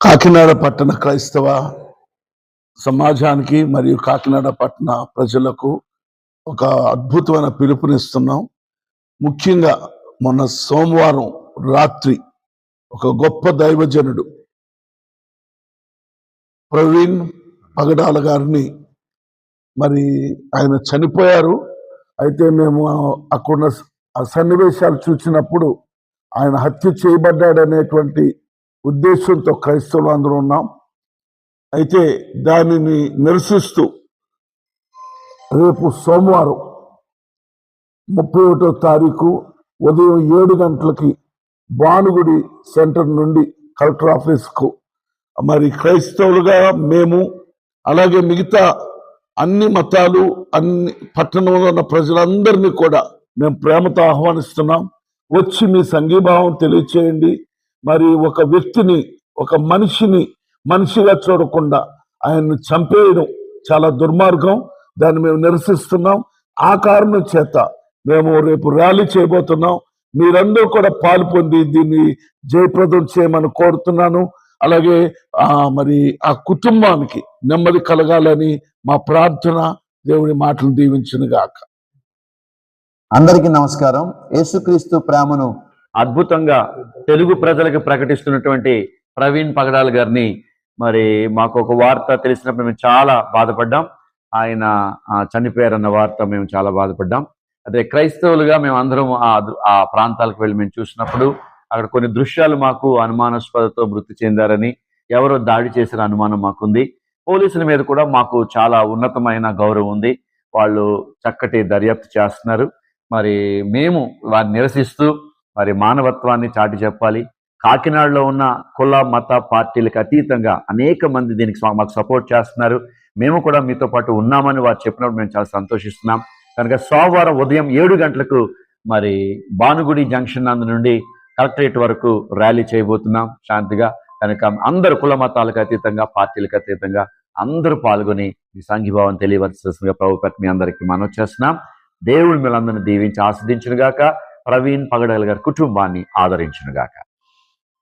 కాకినాడ పట్టణ క్రైస్తవ సమాజానికి మరియు కాకినాడ పట్టణ ప్రజలకు ఒక అద్భుతమైన పిలుపునిస్తున్నాం. ముఖ్యంగా మొన్న సోమవారం రాత్రి ఒక గొప్ప దైవజనుడు ప్రవీణ్ పగడాల గారిని మరి ఆయన చనిపోయారు. అయితే మేము అక్కడున్న ఆ సన్నివేశాలు చూసినప్పుడు ఆయన హత్య చేయబడ్డాడనేటువంటి ఉద్దేశంతో క్రైస్తవులు అందరూ ఉన్నాం. అయితే దానిని నిరసిస్తూ రేపు సోమవారం ముప్పై ఒకటో తారీఖు ఉదయం ఏడు గంటలకి భానుగుడి సెంటర్ నుండి కలెక్టర్ ఆఫీస్కు మరి క్రైస్తవులుగా మేము అలాగే మిగతా అన్ని మతాలు అన్ని పట్టణంలో ఉన్న ప్రజలందరినీ కూడా మేము ప్రేమతో ఆహ్వానిస్తున్నాం. వచ్చి మీ సంఘీభావం తెలియచేయండి. మరి ఒక వ్యక్తిని ఒక మనిషిని మనిషిగా చూడకుండా ఆయన్ని చంపేయడం చాలా దుర్మార్గం. దాన్ని మేము నిరసిస్తున్నాం. ఆ కారణం చేత మేము రేపు ర్యాలీ చేయబోతున్నాం. మీరందరూ కూడా పాలు పొంది దీన్ని జయప్రదం చేయమని కోరుతున్నాను. అలాగే ఆ మరి ఆ కుటుంబానికి నెమ్మది కలగాలని మా ప్రార్థన దేవుని మాటలు దీవించును గాక అందరికీ నమస్కారం. యేసుక్రీస్తు ప్రేమను అద్భుతంగా తెలుగు ప్రజలకు ప్రకటిస్తున్నటువంటి ప్రవీణ్ పగడాల్ గారిని మరి మాకు ఒక వార్త తెలిసినప్పుడు మేము చాలా బాధపడ్డాం. ఆయన చనిపోయారన్న వార్త మేము చాలా బాధపడ్డాం. అదే క్రైస్తవులుగా మేము అందరం ఆ ఆ ప్రాంతాలకు వెళ్ళి మేము చూసినప్పుడు అక్కడ కొన్ని దృశ్యాలు మాకు అనుమానాస్పదతో మృతి చెందారని ఎవరో దాడి చేసిన అనుమానం మాకుంది. పోలీసుల మీద కూడా మాకు చాలా ఉన్నతమైన గౌరవం ఉంది. వాళ్ళు చక్కటి దర్యాప్తు చేస్తున్నారు. మరి మేము వారిని నిరసిస్తూ మరి మానవత్వాన్ని చాటి చెప్పాలి. కాకినాడలో ఉన్న కుల మత పార్టీలకు అతీతంగా అనేక మంది దీనికి మాకు సపోర్ట్ చేస్తున్నారు. మేము కూడా మీతో పాటు ఉన్నామని వారు చెప్పినప్పుడు మేము చాలా సంతోషిస్తున్నాం. కనుక సోమవారం ఉదయం ఏడు గంటలకు మరి భానుగుడి జంక్షన్ నందు నుండి కలెక్టరేట్ వరకు ర్యాలీ చేయబోతున్నాం శాంతిగా. కనుక అందరు కుల మతాలకు అతీతంగా పార్టీలకు అతీతంగా అందరూ పాల్గొని మీ సంఘీభావం తెలియవలసిందిగా ప్రభుత్వ మీ అందరికీ మనం చేస్తున్నాం. దేవుడు మిమ్మల్ని దీవించి ఆస్వాదించునుగాక. ప్రవీణ్ పగడగల్ గారి కుటుంబాన్ని ఆదరించునుగాక.